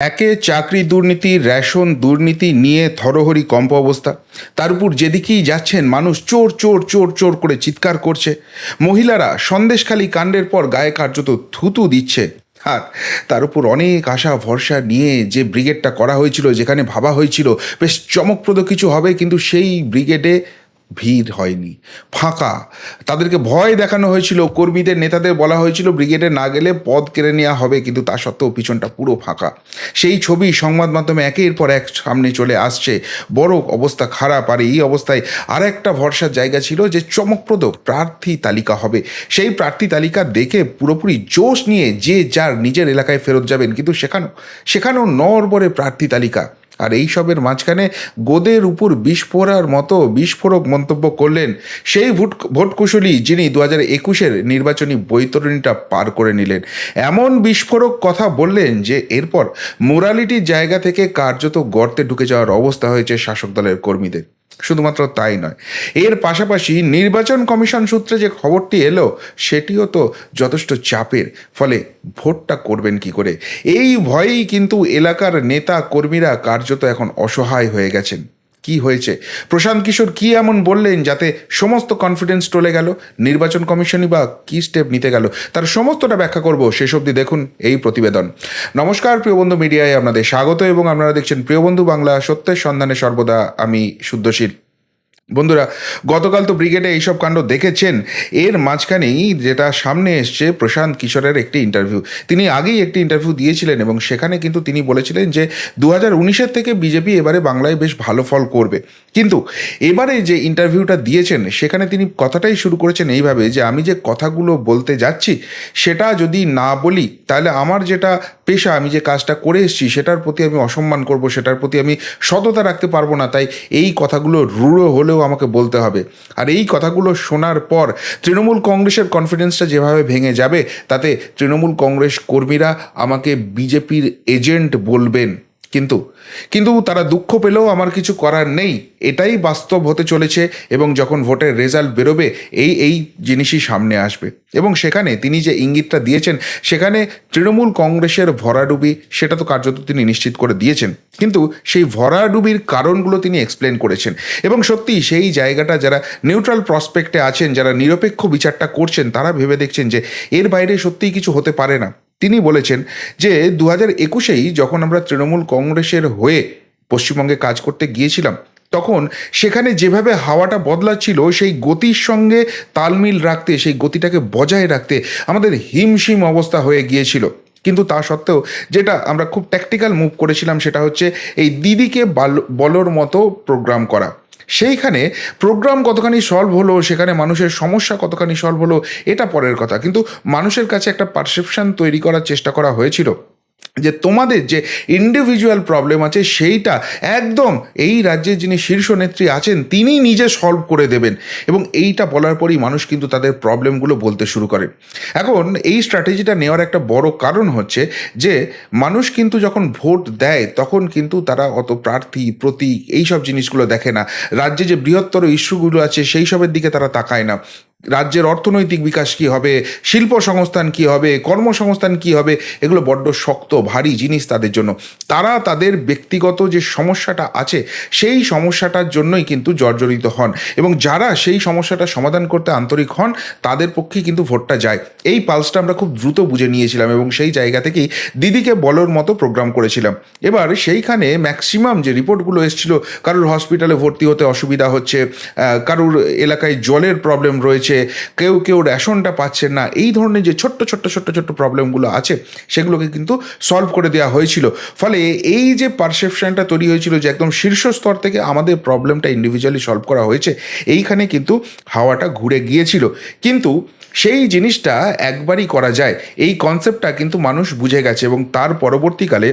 একে চাকরি দুর্নীতি, রেশন দুর্নীতি নিয়ে থরহরি কম্প অবস্থা। তার উপর যেদিকেই যাচ্ছেন মানুষ চোর চোর চোর চোর করে চিৎকার করছে। মহিলারা সন্দেশখালী কাণ্ডের পর গায়ে কার্যত থুতু দিচ্ছে। আর তার উপর অনেক আশা, ভরসা নিয়ে যে ব্রিগেডটা করা হয়েছিল, যেখানে ভাবা হয়েছিল, বেশ চমকপ্রদ কিছু হবে, কিন্তু সেই ব্রিগেডে ভিড় হয়নি, ফাঁকা। তাদেরকে ভয় দেখানো হয়েছিল, কর্মীদের, নেতাদের বলা হয়েছিল, ব্রিগেডে না গেলে পদ কেড়ে নেওয়া হবে, কিন্তু তা সত্ত্বেও পিছনটা পুরো ফাঁকা। সেই ছবি সংবাদ মাধ্যমে একের পর এক সামনে চলে আসছে। বড় অবস্থা খারাপ, আর এই অবস্থায় আর একটা ভরসার জায়গা ছিল যে চমকপ্রদ প্রার্থী তালিকা হবে। সেই প্রার্থী তালিকা দেখে পুরোপুরি জোশ নিয়ে যে যার নিজের এলাকায় ফেরত যাবেন, কিন্তু সেখানেও সেখানেও নরবরে প্রার্থী তালিকা। আর এই সবের মাঝখানে গোদের উপর বিস্ফোরার মতো বিস্ফোরক মন্তব্য করলেন সেই ভোট ভোটকুশলী যিনি দু হাজার একুশের নির্বাচনী বৈতরণীটা পার করে নিলেন। এমন বিস্ফোরক কথা বললেন যে এরপর মোরালিটির জায়গা থেকে কার্যত গর্তে ঢুকে যাওয়ার অবস্থা হয়েছে শাসক দলের কর্মীদের। শুধুমাত্র তাই নয়। এর পাশাপাশি নির্বাচন কমিশন সূত্রে যে খবরটি এলো, সেটিও তো যথেষ্ট চাপের। ফলে ভোটটা করবেন কি করে? এই ভয়েই কিন্তু এলাকার নেতা কর্মীরা কার্যত এখন অসহায় হয়ে গেছেন। কি হয়েছে? প্রশান্ত কিশোর কি এমন বললেন যাতে সমস্ত কনফিডেন্স টলে গেল? নির্বাচন কমিশনই বা কি স্টেপ নিতে গেল? তার সমস্তটা ব্যাখ্যা করব শেষ অবধি দেখুন এই প্রতিবেদন। নমস্কার, প্রিয় বন্ধু মিডিয়ায় আপনাদের স্বাগত এবং আপনারা দেখছেন প্রিয় বন্ধু বাংলা সত্যের সন্ধানে সর্বদা আমি শুদ্ধশীল বন্ধুরা, গতকাল তো ব্রিগেডে এইসব কাণ্ড দেখেছেন। এর মাঝখানেই যেটা সামনে এসছে, প্রশান্ত কিশোরের একটি ইন্টারভিউ তিনি আগেই একটি ইন্টারভিউ দিয়েছিলেন এবং সেখানে কিন্তু তিনি বলেছিলেন যে দু হাজার উনিশের থেকে বিজেপি এবারে বাংলায় বেশ ভালো ফল করবে। কিন্তু এবারে যে ইন্টারভিউটা দিয়েছেন, সেখানে তিনি কথাটাই শুরু করেছেন এইভাবে যে, আমি যে কথাগুলো বলতে যাচ্ছি, সেটা যদি না বলি, তাহলে আমার যেটা পেশা, আমি যে কাজটা করে এসেছি, সেটার প্রতি আমি অসম্মান করব, সেটার প্রতি আমি সততা রাখতে পারব না। তাই এই কথাগুলো রূঢ় হলেও আমাকে বলতে হবে। আর এই কথাগুলো শোনার পর তৃণমূল কংগ্রেসের কনফিডেন্সটা যেভাবে ভেঙে যাবে, তাতে তৃণমূল কংগ্রেস কর্মীরা আমাকে বিজেপির এজেন্ট বলবেন। কিন্তু কিন্তু তারা দুঃখ পেলেও আমার কিছু করার নেই। এটাই বাস্তব হতে চলেছে এবং যখন ভোটের রেজাল্ট বেরোবে, এই এই জিনিসই সামনে আসবে। এবং সেখানে তিনি যে ইঙ্গিতটা দিয়েছেন, সেখানে তৃণমূল কংগ্রেসের ভরাডুবি, সেটা তো কার্যত তিনি নিশ্চিত করে দিয়েছেন। কিন্তু সেই ভরাডুবির কারণগুলো তিনি এক্সপ্লেন করেছেন। এবং সত্যি সেই জায়গাটা যারা নিউট্রাল প্রসপেক্টে আছেন, যারা নিরপেক্ষ বিচারটা করছেন, তারা ভেবে দেখছেন যে এর বাইরে সত্যিই কিছু হতে পারে না। তিনি বলেছেন যে দু হাজার একুশেই যখন আমরা তৃণমূল কংগ্রেসের হয়ে পশ্চিমবঙ্গে কাজ করতে গিয়েছিলাম, তখন সেখানে যেভাবে হাওয়াটা বদলাচ্ছিল, সেই গতির সঙ্গে তালমিল রাখতে, সেই গতিটাকে বজায় রাখতে আমাদের হিমশিম অবস্থা হয়ে গিয়েছিল। কিন্তু তা সত্ত্বেও যেটা আমরা খুব ট্যাকটিক্যাল মুভ করেছিলাম সেটা হচ্ছে এই দিদিকে বাল- বলোর মতো প্রোগ্রাম করা। সেইখানে প্রোগ্রাম কতখানি সলভ হলো, সেখানে মানুষের সমস্যা কতখানি সলভ হলো, এটা পরের কথা। কিন্তু মানুষের কাছে একটা পারসেপশান তৈরি করার চেষ্টা করা হয়েছিল। যে তোমাদের যে ইন্ডিভিজুয়াল প্রবলেম আছে সেইটা একদম এই রাজ্যের যিনি শীর্ষ নেত্রী আছেন, তিনি নিজে সলভ করে দেবেন। এবং এইটা বলার পরই মানুষ কিন্তু তাদের প্রবলেমগুলো বলতে শুরু করে। এখন এই স্ট্র্যাটেজিটা নেওয়ার একটা বড় কারণ হচ্ছে যে, মানুষ কিন্তু যখন ভোট দেয়, তখন কিন্তু তারা অত প্রার্থী, প্রতীক, এইসব জিনিসগুলো দেখে না। রাজ্যে যে বৃহত্তর ইস্যুগুলো আছে সেই সবের দিকে তারা তাকায় না। রাজ্যের অর্থনৈতিক বিকাশ কি হবে? শিল্প সংস্থান কি হবে? কর্মসংস্থান কি হবে? এগুলো বড্ড শক্ত, ভারী জিনিস তাদের জন্য। তারা তাদের ব্যক্তিগত যে সমস্যাটা আছে, সেই সমস্যাটার জন্যই কিন্তু জর্জরিত হন। এবং যারা সেই সমস্যাটা সমাধান করতে আন্তরিক হন, তাদের পক্ষেই কিন্তু ভোটটা যায়। এই পালসটা আমরা খুব দ্রুত বুঝে নিয়েছিলাম এবং সেই জায়গা থেকেই দিদিকে বলার মতো প্রোগ্রাম করেছিলাম। এবার সেইখানে ম্যাক্সিমাম যে রিপোর্টগুলো এসেছিল, কারোর হসপিটালে ভর্তি হতে অসুবিধা হচ্ছে কারোর এলাকায় জলের প্রবলেম রয়েছে কেউ কেউ রেশনটা পাচ্ছেন না। এই ধরনের যে ছোট্ট ছোট্ট ছোট্ট ছোট্ট প্রবলেমগুলো আছে, সেগুলোকে কিন্তু সলভ করে দেওয়া হয়েছিল। ফলে এই যে পারসেপশনটা তৈরি হয়েছিল যে একদম শীর্ষ স্তর থেকে আমাদের প্রবলেমটা ইন্ডিভিজুয়ালি সলভ করা হয়েছে, এইখানে কিন্তু হাওয়াটা ঘুরে গিয়েছিল। কিন্তু সেই জিনিসটা একবারই করা যায়। এই কনসেপ্টটা কিন্তু মানুষ বুঝে গেছে এবং তার পরবর্তীকালে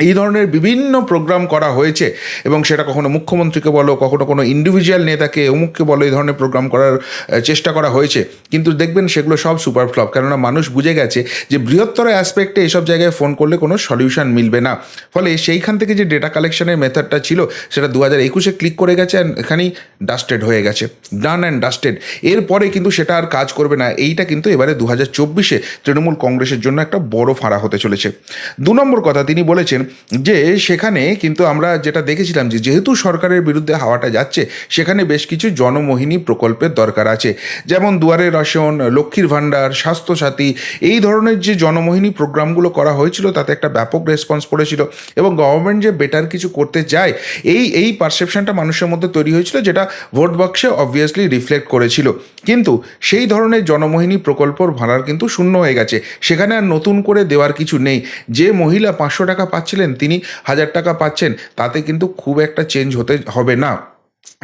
এই ধরনের বিভিন্ন প্রোগ্রাম করা হয়েছে এবং সেটা কখনো মুখ্যমন্ত্রীকে বলো, কখনো কোনো ইন্ডিভিজুয়াল নেতাকে, অমুককে বলো, এই ধরনের প্রোগ্রাম করার চেষ্টা করা হয়েছে। কিন্তু দেখবেন সেগুলো সব সুপার ফ্লপ কেননা মানুষ বুঝে গেছে যে বৃহত্তর অ্যাসপেক্টে এসব জায়গায় ফোন করলে কোনো সলিউশন মিলবে না। ফলে সেইখান থেকে যে ডেটা কালেকশনের মেথডটা ছিল, সেটা দু হাজার একুশে ক্লিক করে গেছে and এখানেই ডাস্টেড হয়ে গেছে। ডান অ্যান্ড ডাস্টেড এরপরে কিন্তু সেটা আর কাজ করবে না। এইটা কিন্তু এবারে দু হাজার চব্বিশে তৃণমূল কংগ্রেসের জন্য একটা বড় ফাঁড়া হতে চলেছে। দু নম্বর কথা তিনি বলেছেন যে সেখানে কিন্তু আমরা যেটা দেখেছিলাম যে যেহেতু সরকারের বিরুদ্ধে হাওয়াটা যাচ্ছে, সেখানে বেশ কিছু জনমোহিনী প্রকল্পের দরকার আছে। যেমন দুয়ারে রসন লক্ষ্মীর ভাণ্ডার, স্বাস্থ্যসাথী, এই ধরনের যে জনমোহিনী প্রোগ্রামগুলো করা হয়েছিল, তাতে একটা ব্যাপক রেসপন্স পড়েছিল এবং গভর্নমেন্ট যে বেটার কিছু করতে চায়, এই এই পারসেপশনটা মানুষের মধ্যে তৈরি হয়েছিল, যেটা ভোট বাক্সে অবভিয়াসলি রিফ্লেক্ট করেছিল। কিন্তু সেই ধরনের জনমোহিনী প্রকল্পর ভাড়ার কিন্তু শূন্য হয়ে গেছে। সেখানে আর নতুন করে দেওয়ার কিছু নেই। যে মহিলা পাঁচশো টাকা পাচ্ছিলেন তিনি হাজার টাকা পাচ্ছেন তাতে কিন্তু খুব একটা চেঞ্জ হতে হবে না।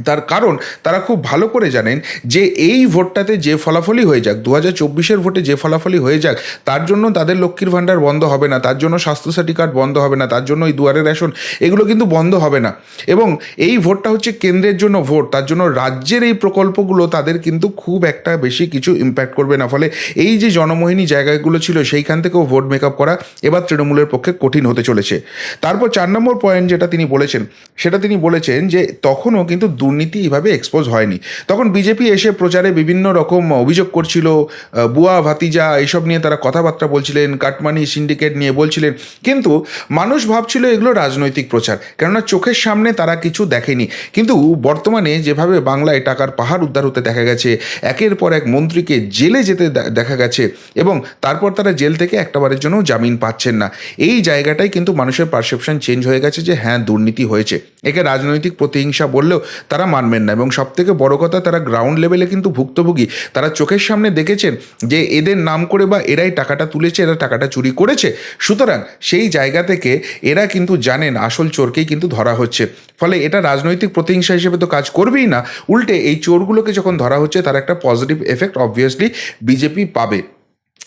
তার কারণ তারা খুব ভালো করে জানেন যে এই ভোটটাতে যে ফলাফলই হয়ে যাক দু হাজার চব্বিশের ভোটে যে ফলাফলই হয়ে যাক, তার জন্য তাদের লক্ষ্মীর ভাণ্ডার বন্ধ হবে না, তার জন্য স্বাস্থ্য স্বাস্থ্যসাথী কার্ড বন্ধ হবে না, তার জন্য এই দুয়ারে রেশন, এগুলো কিন্তু বন্ধ হবে না। এবং এই ভোটটা হচ্ছে কেন্দ্রের জন্য ভোট, তার জন্য রাজ্যের এই প্রকল্পগুলো তাদের কিন্তু খুব একটা বেশি কিছু ইম্প্যাক্ট করবে না। ফলে এই যে জনমোহিনী জায়গাগুলো ছিল, সেইখান থেকেও ভোট মেকআপ করা এবার তৃণমূলের পক্ষে কঠিন হতে চলেছে। তারপর চার নম্বর পয়েন্ট যেটা তিনি বলেছেন, সেটা তিনি বলেছেন যে তখনও কিন্তু দুর্নীতি এইভাবে এক্সপোজ হয়নি। তখন বিজেপি এসে প্রচারে বিভিন্ন রকম অভিযোগ করছিল বুয়া, ভাতিজা এইসব নিয়ে তারা কথাবার্তা বলছিলেন, কাটমানি সিন্ডিকেট নিয়ে বলছিলেন। কিন্তু মানুষ ভাবছিল এগুলো রাজনৈতিক প্রচার, কেননা চোখের সামনে তারা কিছু দেখেনি। কিন্তু বর্তমানে যেভাবে বাংলায় টাকার পাহাড় উদ্ধার হতে দেখা গেছে, একের পর এক মন্ত্রীকে জেলে যেতে দেখা গেছে এবং তারপর তারা জেল থেকে একটাবারের জন্য জামিন পাচ্ছেন না। এই জায়গাটাই কিন্তু মানুষের পারসেপশন চেঞ্জ হয়ে গেছে যে হ্যাঁ দুর্নীতি হয়েছে। একে রাজনৈতিক প্রতিহিংসা বললেও তারা মানবেন না এবং সব থেকে বড় কথা তারা গ্রাউন্ড লেভেলে কিন্তু ভুক্তভোগী। তারা চোখের সামনে দেখেছেন যে এদের নাম করে বা এরাই টাকাটা তুলেছে, এরা টাকাটা চুরি করেছে। সুতরাং সেই জায়গা থেকে এরা কিন্তু জানেন আসল চোরকেই কিন্তু ধরা হচ্ছে। ফলে এটা রাজনৈতিক প্রতিহিংসা হিসেবে তো কাজ করবেই না। উল্টে এই চোরগুলোকে যখন ধরা হচ্ছে, তার একটা পজিটিভ এফেক্ট অবভিয়াসলি বিজেপি পাবে।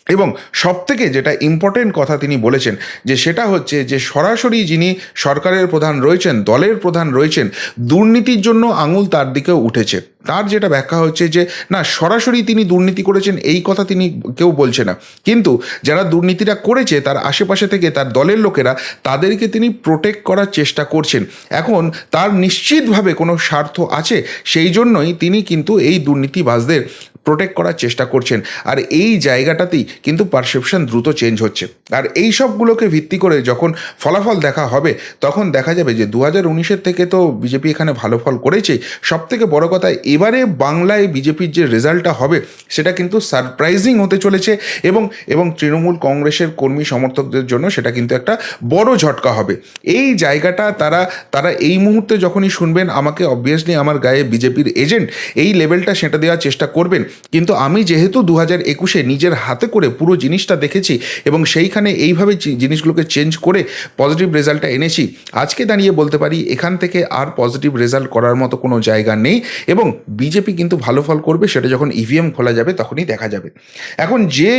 এবং সবথেকে যেটা ইম্পর্টেন্ট কথা তিনি বলেছেন, যে সেটা হচ্ছে যে সরাসরি যিনি সরকারের প্রধান রয়েছেন, দলের প্রধান রয়েছেন, দুর্নীতির জন্য আঙুল তার দিকেও উঠেছে। তার যেটা ব্যাখ্যা হচ্ছে যে, না, সরাসরি তিনি দুর্নীতি করেছেন, এই কথা তিনি কেউ বলছে না। কিন্তু যারা দুর্নীতিটা করেছে, তার আশেপাশে থেকে তার দলের লোকেরা, তাদেরকে তিনি প্রোটেক্ট করার চেষ্টা করছেন। এখন তার নিশ্চিতভাবে কোনো স্বার্থ আছে, সেই জন্যই তিনি কিন্তু এই দুর্নীতিবাজদের প্রোটেক্ট করার চেষ্টা করছেন। আর এই জায়গাটাতেই কিন্তু পারসেপশন দ্রুত চেঞ্জ হচ্ছে। আর এই সবগুলোকে ভিত্তি করে যখন ফলাফল দেখা হবে, তখন দেখা যাবে যে দু হাজার উনিশের থেকে তো বিজেপি এখানে ভালো ফল করেছে। সব থেকে বড় কথা, এবারে বাংলায় বিজেপির যে রেজাল্টটা হবে, সেটা কিন্তু সারপ্রাইজিং হতে চলেছে এবং এবং তৃণমূল কংগ্রেসের কর্মী সমর্থকদের জন্য সেটা কিন্তু একটা বড় ঝটকা হবে। এই জায়গাটা তারা তারা এই মুহূর্তে যখনই শুনবেন, আমাকে অবভিয়াসলি আমার গায়ে বিজেপির এজেন্ট এই লেভেলটা সেটা দেওয়ার চেষ্টা করবেন। কিন্তু আমি যেহেতু দু হাজার একুশে নিজের হাতে করে পুরো জিনিসটা দেখেছি এবং সেইখানে এইভাবে জিনিসগুলোকে চেঞ্জ করে পজিটিভ রেজাল্টটা এনেছি, আজকে দাঁড়িয়ে বলতে পারি এখান থেকে আর পজিটিভ রেজাল্ট করার মতো কোনো জায়গা নেই এবং বিজেপি কিন্তু ভালো ফল করবে, সেটা যখন ইভিএম খোলা যাবে তখনই দেখা যাবে। এখন যে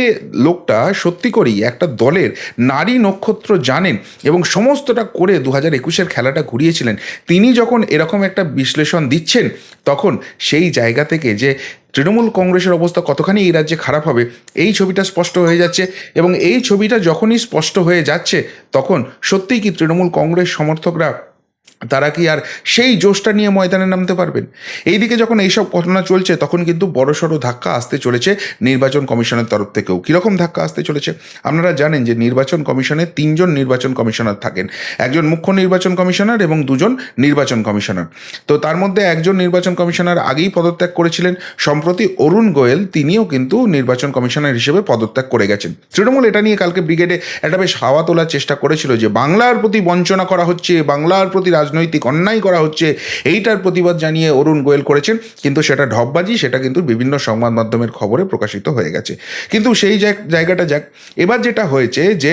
লোকটা, সত্যি করেই একটা দলের নারী নক্ষত্র জানেন এবং সমস্তটা করে দু হাজার একুশের খেলাটা ঘুরিয়েছিলেন, তিনি যখন এরকম একটা বিশ্লেষণ দিচ্ছেন, তখন সেই জায়গা থেকে যে তৃণমূল কংগ্রেসের অবস্থা কতখানি এই রাজ্যে খারাপ হবে, এই ছবিটা স্পষ্ট হয়ে যাচ্ছে এবং এই ছবিটা যখনই স্পষ্ট হয়ে যাচ্ছে, তখন সত্যিই কি তৃণমূল কংগ্রেস সমর্থকরা তারা কি আর সেই জোশটা নিয়ে ময়দানে নামতে পারবেন? এইদিকে যখন এইসব ঘটনা চলছে, তখন কিন্তু বড়সড় ধাক্কা আসতে চলেছে নির্বাচন কমিশনের তরফ থেকেও। কীরকম ধাক্কা আসতে চলেছে? আপনারা জানেন যে নির্বাচন কমিশনে তিনজন নির্বাচন কমিশনার থাকেন। একজন মুখ্য নির্বাচন কমিশনার এবং দুজন নির্বাচন কমিশনার। তো তার মধ্যে একজন নির্বাচন কমিশনার আগেই পদত্যাগ করেছিলেন। সম্প্রতি অরুণ গোয়েল, তিনিও কিন্তু নির্বাচন কমিশনার হিসেবে পদত্যাগ করে গেছেন। তৃণমূল এটা নিয়ে কালকে ব্রিগেডে একটা বেশ হাওয়া তোলার চেষ্টা করেছিল যে, বাংলার প্রতি বঞ্চনা করা হচ্ছে, বাংলার প্রতি রাজনৈতিক অন্যায় করা হচ্ছে, এইটার প্রতিবাদ জানিয়ে অরুণ গোয়েল করেছেন। কিন্তু সেটা ঢপবাজি, সেটা কিন্তু বিভিন্ন সংবাদ মাধ্যমের খবরে প্রকাশিত হয়ে গেছে। কিন্তু সেই জায়গাটা যাক। এবার যেটা হয়েছে যে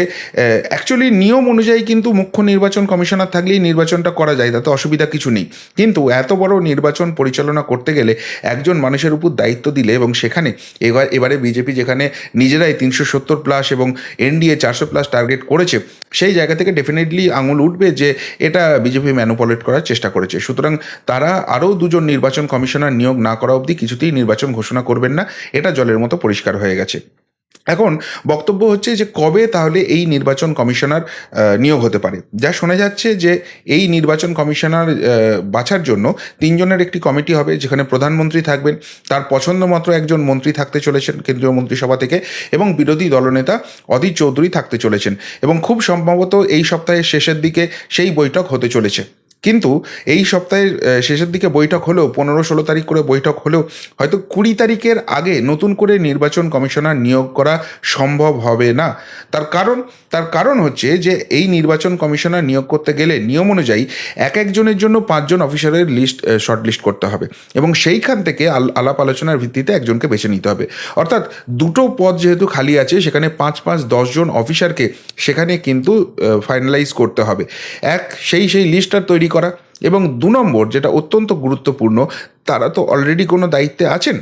অ্যাকচুয়ালি নিয়ম অনুযায়ী কিন্তু মুখ্য নির্বাচন কমিশনার থাকলেই নির্বাচনটা করা যায়, তাতে অসুবিধা কিছু নেই। কিন্তু এত বড় নির্বাচন পরিচালনা করতে গেলে একজন মানুষের উপর দায়িত্ব দিলে এবং সেখানে এবার, এবারে বিজেপি যেখানে নিজেরাই তিনশো সত্তর প্লাস এবং এনডিএ চারশো প্লাস টার্গেট করেছে, সেই জায়গা থেকে ডেফিনেটলি আঙুল উঠবে যে এটা বিজেপি ম্যানুপুলেট করার চেষ্টা করেছে। সুতরাং তারা আরও দুজন নির্বাচন কমিশনার নিয়োগ না করা অবধি কিছুতেই নির্বাচন ঘোষণা করবেন না। এটা জলের মতো পরিষ্কার হয়ে গেছে। এখন বক্তব্য হচ্ছে যে কবে তাহলে এই নির্বাচন কমিশনার নিয়োগ হতে পারে? যা শোনা যাচ্ছে যে এই নির্বাচন কমিশনার বাছার জন্য তিনজনের একটি কমিটি হবে যেখানে প্রধানমন্ত্রী থাকবেন, তার পছন্দ মতো একজন মন্ত্রী থাকতে চলেছেন কেন্দ্রীয় মন্ত্রিসভা থেকে এবং বিরোধী দলনেতা অধীর চৌধুরী থাকতে চলেছেন এবং খুব সম্ভবত এই সপ্তাহের শেষের দিকে সেই বৈঠক হতে চলেছে। কিন্তু এই সপ্তাহের শেষের দিকে বৈঠক হলেও, পনেরো ষোলো তারিখ করে বৈঠক হলেও, হয়তো কুড়ি তারিখের আগে নতুন করে নির্বাচন কমিশনার নিয়োগ করা সম্ভব হবে না। তার কারণ তার কারণ হচ্ছে যে, এই নির্বাচন কমিশনার নিয়োগ করতে গেলে নিয়ম অনুযায়ী এক একজনের জন্য পাঁচজন অফিসারের লিস্ট শর্ট লিস্ট করতে হবে এবং সেইখান থেকে আল- আলাপ আলোচনার ভিত্তিতে একজনকে বেছে নিতে হবে। অর্থাৎ দুটো পদ যেহেতু খালি আছে, সেখানে পাঁচ পাঁচ দশজন অফিসারকে সেখানে কিন্তু ফাইনালাইজ করতে হবে। এক, সেই সেই লিস্টটা তৈরি করা এবং দু নম্বর যেটা অত্যন্ত গুরুত্বপূর্ণ তারা তো অলরেডি কোনো দায়িত্বে আছেন?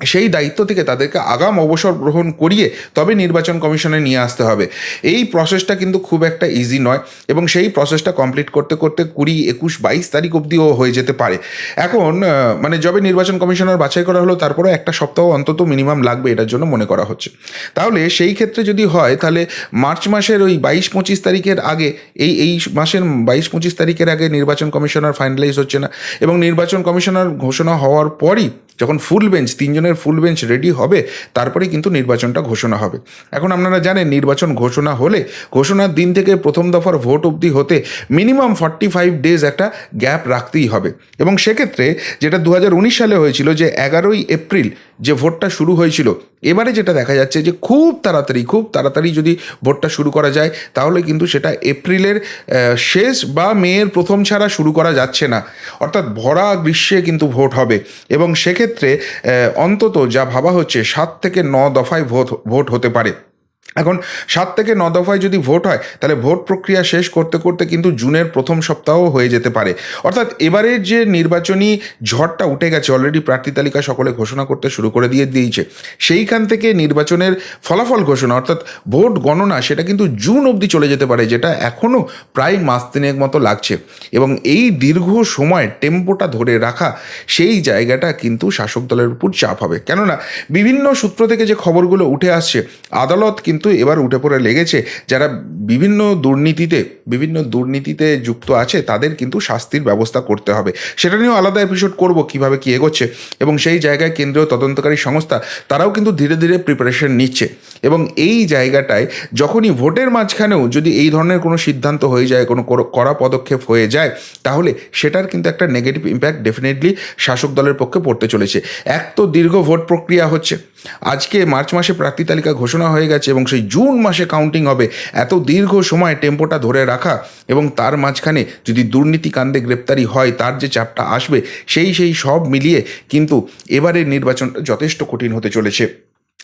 সেই দায়িত্ব থেকে তাদেরকে আগাম অবসর গ্রহণ করিয়ে তবে নির্বাচন কমিশনে নিয়ে আসতে হবে। এই প্রসেসটা কিন্তু খুব একটা ইজি নয় এবং সেই প্রসেসটা কমপ্লিট করতে করতে কুড়ি, একুশ, বাইশ তারিখ অবধিও হয়ে যেতে পারে। এখন মানে যবে নির্বাচন কমিশনার বাছাই করা হলো তারপরে একটা সপ্তাহ অন্তত মিনিমাম লাগবে এটার জন্য মনে করা হচ্ছে। তাহলে সেই ক্ষেত্রে যদি হয়, তাহলে মার্চ মাসের ওই বাইশ, পঁচিশ তারিখের আগে, এই এই মাসের বাইশ, পঁচিশ তারিখের আগে নির্বাচন কমিশনার ফাইনালাইজ হচ্ছে না। এবং নির্বাচন কমিশনার ঘোষণা হওয়ার পরই যখন ফুল বেঞ্চ তিনজনের ফুল বেঞ্চ রেডি হবে, তারপরে কিন্তু নির্বাচনটা ঘোষণা হবে। এখন আপনারা জানেন, নির্বাচন ঘোষণা হলে, ঘোষণার দিন থেকে প্রথম দফার ভোট অবধি হতে মিনিমাম ফর্টি ফাইভ ডেজ একটা গ্যাপ রাখতেই হবে। এবং সেক্ষেত্রে যেটা দু হাজার উনিশ সালে হয়েছিল যে এগারোই এপ্রিল যে ভোটটা শুরু হয়েছিল, এবারে যেটা দেখা যাচ্ছে যে খুব তাড়াতাড়ি খুব তাড়াতাড়ি যদি ভোটটা শুরু করা যায়, তাহলে কিন্তু সেটা এপ্রিলের শেষ বা মেয়ের প্রথম ছাড়া শুরু করা যাচ্ছে না। অর্থাৎ ভরা গ্রীষ্মে কিন্তু ভোট হবে এবং সেক্ষেত্রে অন্তত যা ভাবা হচ্ছে, সাত থেকে ন দফায় ভোট ভোট হতে পারে। এখন সাত থেকে ন দফায় যদি ভোট হয়, তাহলে ভোট প্রক্রিয়া শেষ করতে করতে কিন্তু জুনের প্রথম সপ্তাহ হয়ে যেতে পারে। অর্থাৎ এবারের যে নির্বাচনী ঝড়টা উঠে গেছে অলরেডি প্রার্থী তালিকা সকলে ঘোষণা করতে শুরু করে দিয়ে দিয়েছে। সেইখান থেকে নির্বাচনের ফলাফল ঘোষণা, অর্থাৎ ভোট গণনা, সেটা কিন্তু জুন অবধি চলে যেতে পারে, যেটা এখনও প্রায় মাস তিনেক মতো লাগছে। এবং এই দীর্ঘ সময় টেম্পোটা ধরে রাখা, সেই জায়গাটা কিন্তু শাসক দলের উপর চাপ হবে। কেননা বিভিন্ন সূত্র থেকে যে খবরগুলো উঠে আসছে, আদালত কিন্তু এবার উঠে পড়ে লেগেছে যারা বিভিন্ন দুর্নীতিতে বিভিন্ন দুর্নীতিতে যুক্ত আছে তাদের কিন্তু শাস্তির ব্যবস্থা করতে হবে। সেটা নিয়েও আলাদা এপিসোড করব, কীভাবে কি এগোচ্ছে। এবং সেই জায়গায় কেন্দ্রীয় তদন্তকারী সংস্থা, তারাও কিন্তু ধীরে ধীরে প্রিপারেশন নিচ্ছে। এবং এই জায়গাটায় যখনই ভোটের মাঝখানেও যদি এই ধরনের কোনো সিদ্ধান্ত হয়ে যায়, কোনো কড়া পদক্ষেপ হয়ে যায়, তাহলে সেটার কিন্তু একটা নেগেটিভ ইম্প্যাক্ট ডেফিনেটলি শাসক দলের পক্ষে পড়তে চলেছে। এক তো দীর্ঘ ভোট প্রক্রিয়া হচ্ছে। আজকে মার্চ মাসে প্রার্থী তালিকা ঘোষণা হয়ে গেছে এবং সেই জুন মাসে কাউন্টিং হবে। এত দীর্ঘ সময় টেম্পোটা ধরে রাখা এবং তার মাঝখানে যদি দুর্নীতি কাণ্ডে গ্রেপ্তারি হয়, তার যে চাপটা আসবে, সেই সেই সব মিলিয়ে কিন্তু এবারের নির্বাচনটা যথেষ্ট কঠিন হতে চলেছে।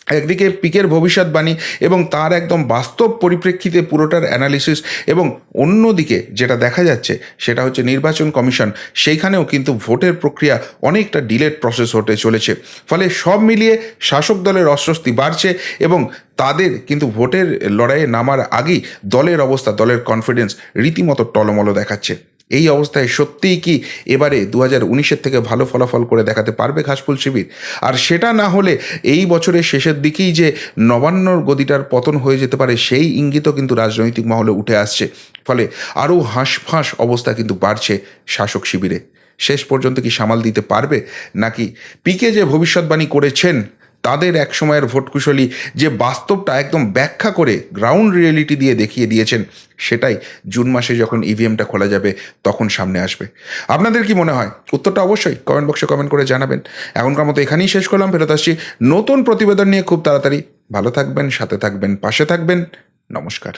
একদিকে পিকের ভবিষ্যৎবাণী এবং তার একদম বাস্তব পরিপ্রেক্ষিতে পুরোটার অ্যানালিসিস এবং অন্যদিকে যেটা দেখা যাচ্ছে, সেটা হচ্ছে নির্বাচন কমিশন। সেইখানেও কিন্তু ভোটের প্রক্রিয়া অনেকটা ডিলেট প্রসেস হতে চলেছে। ফলে সব মিলিয়ে শাসক দলের অস্বস্তি বাড়ছে এবং তাদের কিন্তু ভোটের লড়াইয়ে নামার আগেই দলের অবস্থা, দলের কনফিডেন্স রীতিমতো টলমলো দেখাচ্ছে। এই অবস্থায় সত্যিই কি এবারে দু হাজার উনিশের থেকে ভালো ফলাফল করে দেখাতে পারবে ঘাসফুল শিবির? আর সেটা না হলে এই বছরের শেষের দিকেই যে নবান্নর গদিটার পতন হয়ে যেতে পারে, সেই ইঙ্গিতও কিন্তু রাজনৈতিক মহলে উঠে আসছে। ফলে আরও হাঁসফাঁস অবস্থা কিন্তু বাড়ছে শাসক শিবিরে। শেষ পর্যন্ত কি সামাল দিতে পারবে? নাকি পিকে যে ভবিষ্যৎবাণী করেছেন তাদের এক সময়ের ভোটকুশলী যে বাস্তবটা একদম ব্যাখ্যা করে গ্রাউন্ড রিয়েলিটি দিয়ে দেখিয়ে দিয়েছেন, সেটাই জুন মাসে যখন ইভিএমটা খোলা যাবে তখন সামনে আসবে। আপনাদের কি মনে হয়? উত্তরটা অবশ্যই কমেন্ট বক্সে কমেন্ট করে জানাবেন। এখনকার মতো এখানেই শেষ করলাম, ফেরত আসছি নতুন প্রতিবেদন নিয়ে খুব তাড়াতাড়ি। ভালো থাকবেন, সাথে থাকবেন, পাশে থাকবেন। নমস্কার।